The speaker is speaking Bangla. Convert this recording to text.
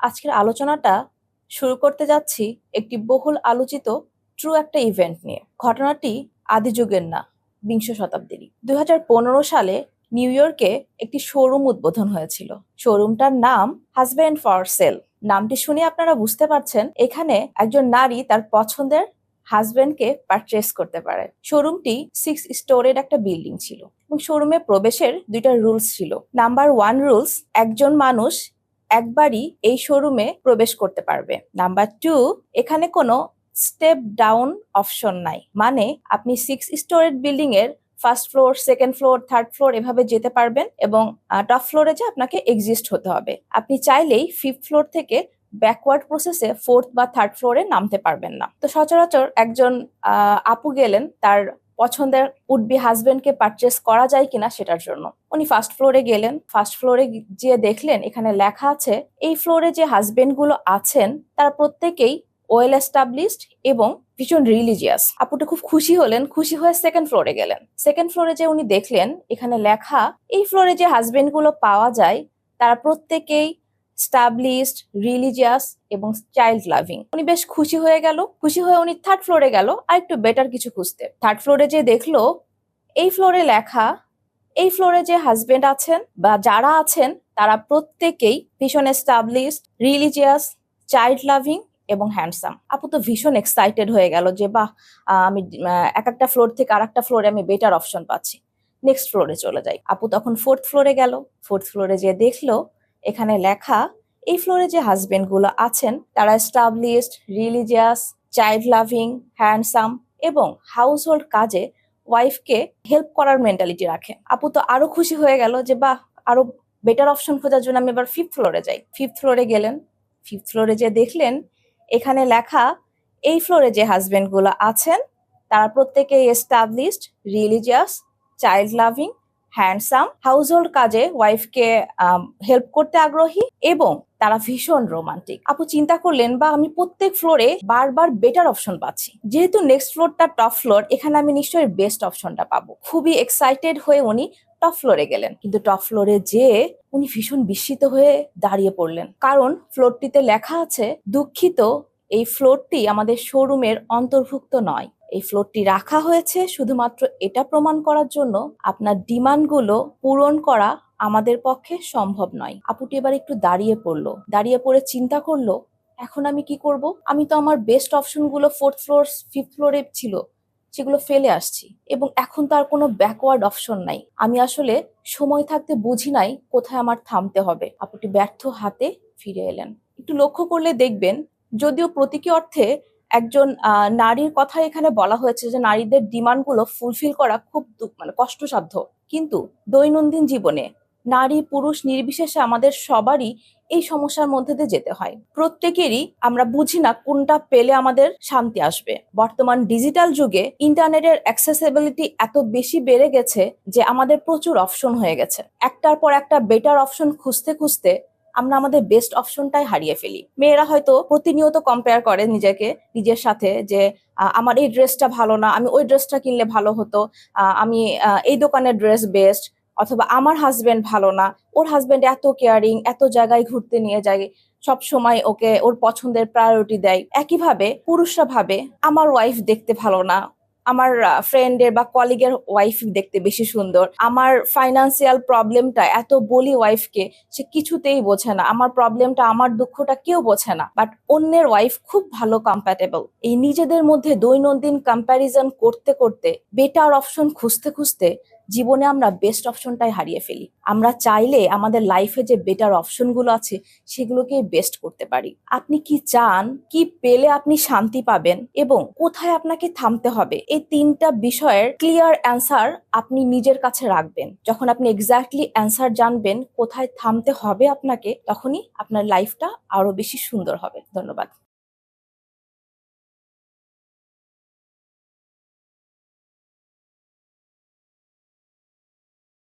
আজকের আলোচনাটা শুরু করতে যাচ্ছি একটি বহুল আলোচিত ট্রু একটা ইভেন্ট নিয়ে। ঘটনাটি আদি যুগের না, বিংশ শতাব্দীরই। দুই সালে নিউ ইয়র্কে একটি শোরুম উদ্বোধন হয়েছিল। শোরুমটার নাম হাজব্যান্ড ফর সেল নামটি শুনে আপনারা বুঝতে পারছেন, এখানে একজন নারী তার পছন্দের হাজবেন্ডকে পারচেস করতে পারে। শোরুমটি সিক্স স্টোরের একটা বিল্ডিং ছিল এবং শোরুমে প্রবেশের দুইটা রুলস ছিল। নাম্বার ওয়ান রুলস একজন মানুষ একবারই এই শোরুমে প্রবেশ করতে পারবে। নাম্বার টু এখানে কোনো স্টেপ ডাউন অপশন নাই। মানে আপনি সিক্স স্টোরেড বিল্ডিং এর first floor second floor third floor এভাবে যেতে পারবেন এবং টপ ফ্লোরে যে আপনাকে এক্সিস্ট হতে হবে। আপনি চাইলেই ফিফথ ফ্লোর থেকে ব্যাকওয়ার্ড প্রসেসে ফোর্থ বা থার্ড ফ্লোরে নামতে পারবেন না। তো সচরাচর একজন আপু গেলেন, তার পছন্দের উড উডবি হাজবেন্ডকে পারচেস করা যায় কিনা সেটার জন্য। উনি ফার্স্ট ফ্লোরে গেলেন ফার্স্ট ফ্লোরে গিয়ে দেখলেন, এখানে লেখা আছে, এই ফ্লোরে যে হাজবেন্ডগুলো আছেন, তারা প্রত্যেকেই ওয়েল এস্টাবলিশড এবং ভীষণ রিলিজিয়াস আপুটা খুব খুশি হলেন, খুশি হয়ে সেকেন্ড ফ্লোরে গেলেন। সেকেন্ড ফ্লোরে যে উনি দেখলেন, এখানে লেখা, এই ফ্লোরে যে হাজবেন্ডগুলো পাওয়া যায়, তারা প্রত্যেকেই স্টাবলিশড রিলিজিয়াস এবং চাইল্ড লাভিং উনি বেশ খুশি হয়ে গেল। খুশি হয়ে উনি থার্ড ফ্লোরে গেল। আর একটু বেটার কিছু খুঁজতে। থার্ড ফ্লোরে যে দেখল, এই ফ্লোরে লেখা, এই ফ্লোরে যে হাজবেন্ড আছেন বা যারা আছেন, তারা প্রত্যেকেই ভীষণ এস্টাবলিশড রিলিজিয়াস চাইল্ড লাভিং এবং হ্যান্ডসাম আপু তো ভীষণ এক্সাইটেড হয়ে গেল যে, বাহ আমি এক একটা ফ্লোর থেকে আর একটা ফ্লোরে আমি বেটার অপশন পাচ্ছি। নেক্সট ফ্লোরে চলে যাই। আপু তখন ফোর্থ ফ্লোরে গেল। ফোর্থ ফ্লোরে যে দেখল এখানে লেখা, এই ফ্লোরে যে হাজবেন্ডগুলো আছেন, তারা established religious child loving handsome এবং হাউস হোল্ড কাজে ওয়াইফকে হেল্প করার মেন্টালিটি রাখে। আপু তো আরও খুশি হয়ে গেল যে, বাহ, আরও বেটার অপশন খোঁজার জন্য আমি এবার ফিফথ ফ্লোরে যাই। ফিফথ ফ্লোরে গেলেন। ফিফথ ফ্লোরে যে দেখলেন, এখানে লেখা, এই ফ্লোরে যে হাজবেন্ডগুলো আছেন, তারা প্রত্যেকেই established religious child loving handsome household কাজে ওয়াইফকে হেল্প করতে আগ্রহী এবং তারা ভীষণ রোমান্টিক আপু চিন্তা করলেন বা আমি প্রত্যেক ফ্লোরে বারবার বেটার অপশন পাচ্ছি। যেহেতু নেক্সট ফ্লোরটা টপ ফ্লোর এখানে আমি নিশ্চয়ই বেস্ট অপশনটা পাবো। খুবই এক্সাইটেড হয়ে উনি টপ ফ্লোরে গেলেন। কিন্তু টপ ফ্লোরে যেয়ে উনি ভীষণ বিস্মিত হয়ে দাঁড়িয়ে পড়লেন। কারণ ফ্লোরটিতে লেখা আছে, দুঃখিত, এই ফ্লোরটি আমাদের শোরুমের অন্তর্ভুক্ত নয়। এই ফ্লোরটি রাখা হয়েছে শুধুমাত্র এটা প্রমাণ করার জন্য আপনার ডিমান্ডগুলো পূরণ করা আমাদের পক্ষে সম্ভব নয়। আপুটি এবার একটু দাঁড়িয়ে পড়ল। দাঁড়িয়ে পড়ে চিন্তা করল, এখন আমি কি করব? আমি তো আমার বেস্ট অপশনগুলো ফোর্থ ফ্লোর ফিফথ ফ্লোরে ছিল, সেগুলো ফেলে আসছি এবং এখন তো আর কোনো ব্যাকওয়ার্ড অপশন নাই। আমি আসলে সময় থাকতে বুঝি নাই কোথায় আমার থামতে হবে। আপুটি ব্যর্থ হাতে ফিরে এলেন। একটু লক্ষ্য করলে দেখবেন, যদিও প্রতীকী অর্থে একজন নারীর কথা এখানে বলা হয়েছে যে নারীদের ডিমান্ডগুলো ফুলফিল করা খুব মানে কষ্টসাধ্য। কিন্তু দৈনন্দিন জীবনে নারী, পুরুষ নির্বিশেষে আমাদের সবারই এই সমস্যার মধ্যে দিয়ে যেতে হয়। প্রত্যেকেরই আমরা বুঝি না কোনটা পেলে আমাদের শান্তি আসবে। বর্তমান ডিজিটাল যুগে ইন্টারনেটের অ্যাক্সেসিবিলিটি এত বেশি বেড়ে গেছে যে আমাদের প্রচুর অপশন হয়ে গেছে। একটার পর একটা বেটার অপশন খুঁজতে খুঁজতে আমরা আমাদের বেস্ট অপশনটাই হারিয়ে ফেলি। মেয়েরা হয়তো প্রতিনিয়ত কম্পেয়ার করে নিজেকে, নিজের সাথে যে আমার এই ড্রেসটা ভালো না, আমি ওই ড্রেসটা কিনলে ভালো হতো আমি এই দোকানের ড্রেস বেস্ট অথবা আমার হাজবেন্ড ভালো না, ওর হাজবেন্ড এত কেয়ারিং এত জায়গায় ঘুরতে নিয়ে যায়, সব সময় ওকে ওর পছন্দের প্রায়োরিটি দেয়। একইভাবে পুরুষরা ভাবে, আমার ওয়াইফ দেখতে ভালো না আমার ফ্রেন্ডের বা কলিগের ওয়াইফ দেখতে বেশি সুন্দর। আমার ফাইনান্সিয়াল প্রবলেমটা এত বলি ওয়াইফকে সে কিছুতেই বোঝে না। আমার প্রবলেমটা আমার দুঃখটা কেউ বোঝে না। বাট অন্যের ওয়াইফ খুব ভালো কম্প্যাটেবল এই নিজেদের মধ্যে দৈনন্দিন কম্প্যারিজন করতে করতে বেটার অপশন খুঁজতে খুঁজতে জীবনে আমরা বেস্ট অপশনটাই হারিয়ে ফেলি। আমরা চাইলে আমাদের লাইফে যে বেটার অপশনগুলো আছে সেগুলোকে বেস্ট করতে পারি। আপনি কি চান? কি পেলে আপনি শান্তি পাবেন? এবং কোথায় আপনাকে থামতে হবে? এই তিনটা বিষয়ের ক্লিয়ার অ্যান্সার আপনি নিজের কাছে রাখবেন। যখন আপনি এক্স্যাক্টলি অ্যান্সার জানবেন, কোথায় থামতে হবে আপনাকে, তখনই আপনার লাইফটা আরও বেশি সুন্দর হবে। ধন্যবাদ।